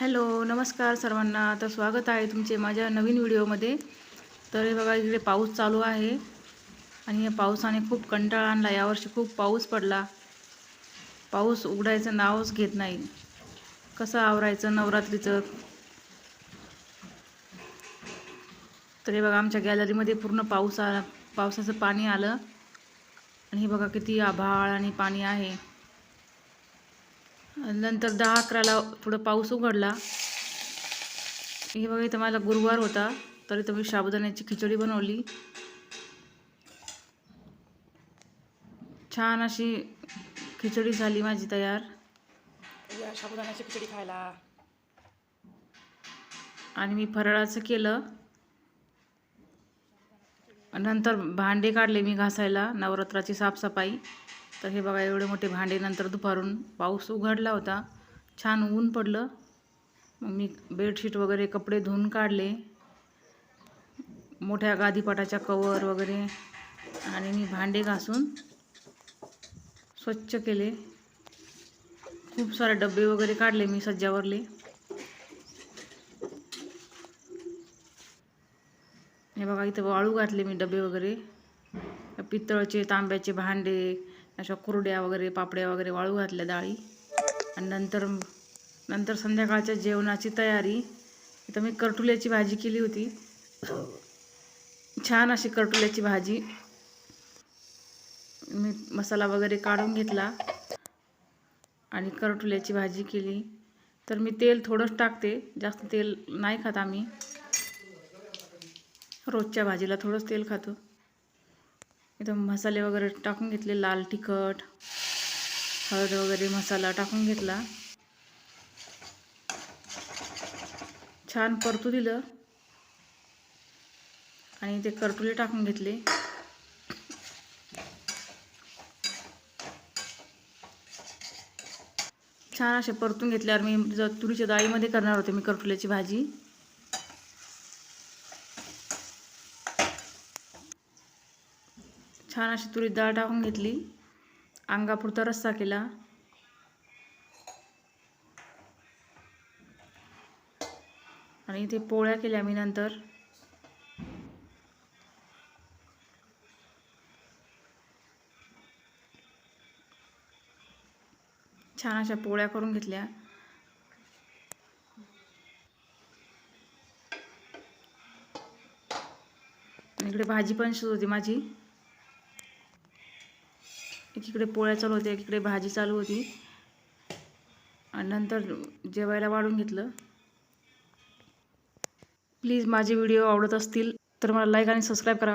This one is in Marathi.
हॅलो नमस्कार सर्वांना. तर स्वागत आहे तुमचे माझ्या नवीन व्हिडिओमध्ये. तर हे बघा इकडे पाऊस चालू आहे. आणि या पावसाने खूप कंटाळा आणला. यावर्षी खूप पाऊस पडला. पाऊस उघडायचं नावच घेत नाही. कसं आवरायचं नवरात्रीचं? तर हे बघा आमच्या गॅलरीमध्ये पूर्ण पाऊस आला पावसाचं पाणी आलं. आणि हे बघा किती आभाळ आणि पाणी आहे. नंतर दहा अकराला थोडं पाऊस उघडला. हे बघा इथं माझा गुरुवार होता तरी तर मी साबुदाण्याची खिचडी बनवली. छान अशी खिचडी झाली माझी तयार. या साबुदाण्याची खिचडी खायला. आणि मी फराळाचं केलं. नंतर भांडे काढले मी घासायला नवरात्राची साफसफाई. तर हे बघा एवढे मोठे भांडे नंतर दुपारून पाऊस उघडला होता. छान ऊन पडलं. मग मी बेडशीट वगैरे कपडे धुवून काढले. मोठ्या गादीपाटाच्या कवर वगैरे आणि मी भांडे घासून स्वच्छ केले. खूप सारे डबे वगैरे काढले मी सज्जावरले. हे बघा इथं वाळू घातले मी डबे वगैरे. पितळचे तांब्याचे भांडे अशा कुरड्या वगैरे पापड्या वगैरे वाळू घातल्या डाळी. आणि नंतर नंतर संध्याकाळच्या जेवणाची तयारी. इथं मी करटुल्याची भाजी केली होती. छान अशी करटुल्याची भाजी. मी मसाला वगैरे काढून घेतला. आणि करटुल्याची भाजी केली. तर मी तेल थोडंच टाकते. जास्त तेल नाही खात आम्ही. रोजच्या भाजीला थोडंच तेल खातो. इथं मसाले वगैरे टाकून घेतले लाल तिखट हळद वगैरे मसाला टाकून घेतला. छान परतू दिलं. आणि ते करटुले टाकून घेतले. छान असे परतून घेतल्यावर मी तुरीच्या डाळीमध्ये करणार होते मी करटुल्याची भाजी. छान अशी तुरी डाळ टाकून घेतली. अंगापुरता रस्सा केला. आणि इथे पोळ्या केल्या मी नंतर. छान अशा पोळ्या करून घेतल्या. इकडे भाजी पण शिजत होती माझी. एकीकडे पोळ्या चालू होत्या एकीकडे भाजी चालू होती. आणि नंतर जेवायला वाढून घेतलं. प्लीज माझे व्हिडिओ आवडत असतील तर मला लाईक आणि सबस्क्राईब करा.